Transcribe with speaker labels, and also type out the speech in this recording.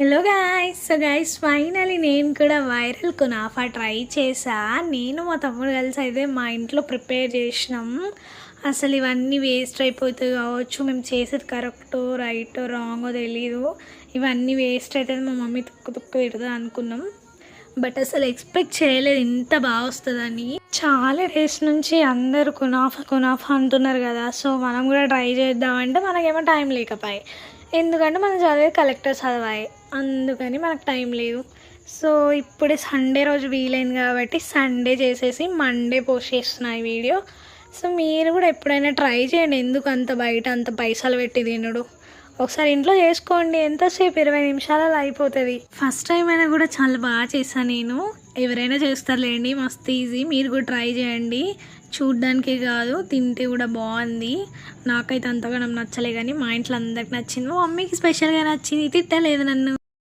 Speaker 1: Hello guys so guys finally నేను కూడా viral kunafa try చేసా. నేను మా తమ్ముడు కలిసి అయితే మా ఇంట్లో ప్రిపేర్ చేసినాం. అసలు ఇవన్నీ వేస్ట్ అయిపోతుంది కావచ్చు. మేము చేసేది కరెక్టో రైటో రాంగో తెలీదు. ఇవన్నీ వేస్ట్ అవుతుంది మా మమ్మీ తుక్కు తుక్కు తిడుతుంది అనుకున్నాం. బట్ అసలు ఎక్స్పెక్ట్ చేయలేదు. ఇంత బాగా వస్తుందని. చాలా డేస్ నుంచి అందరు కునాఫా కునాఫా అంటున్నారు కదా. సో మనం కూడా ట్రై చేద్దామంటే మనకేమో టైం లేకపోయాయి. ఎందుకంటే మనం చదివే కలెక్టర్ చదవాలి అందుకని మనకు టైం లేదు. సో ఇప్పుడే సండే రోజు వీలైంది కాబట్టి సండే చేసేసి మండే పోస్ట్ చేస్తున్నా ఈ వీడియో. సో మీరు కూడా ఎప్పుడైనా ట్రై చేయండి. ఎందుకు అంత బయట అంత పైసలు పెట్టి తినడు? ఒకసారి ఇంట్లో చేసుకోండి. ఎంతసేపు? ఇరవై నిమిషాలలో అయిపోతుంది. ఫస్ట్ టైం అయినా కూడా చాలా బాగా చేశాను నేను. ఎవరైనా చేస్తారులేండి మస్తు ఈజీ మీరు కూడా ట్రై చేయండి. చూడ్డానికే కాదు తింటే కూడా బాగుంది. నాకైతే అంతగా నచ్చలే కానీ మా ఇంట్లో అందరికి నచ్చింది. మా మమ్మీకి స్పెషల్గా నచ్చింది. తిట్టలేదు నన్ను.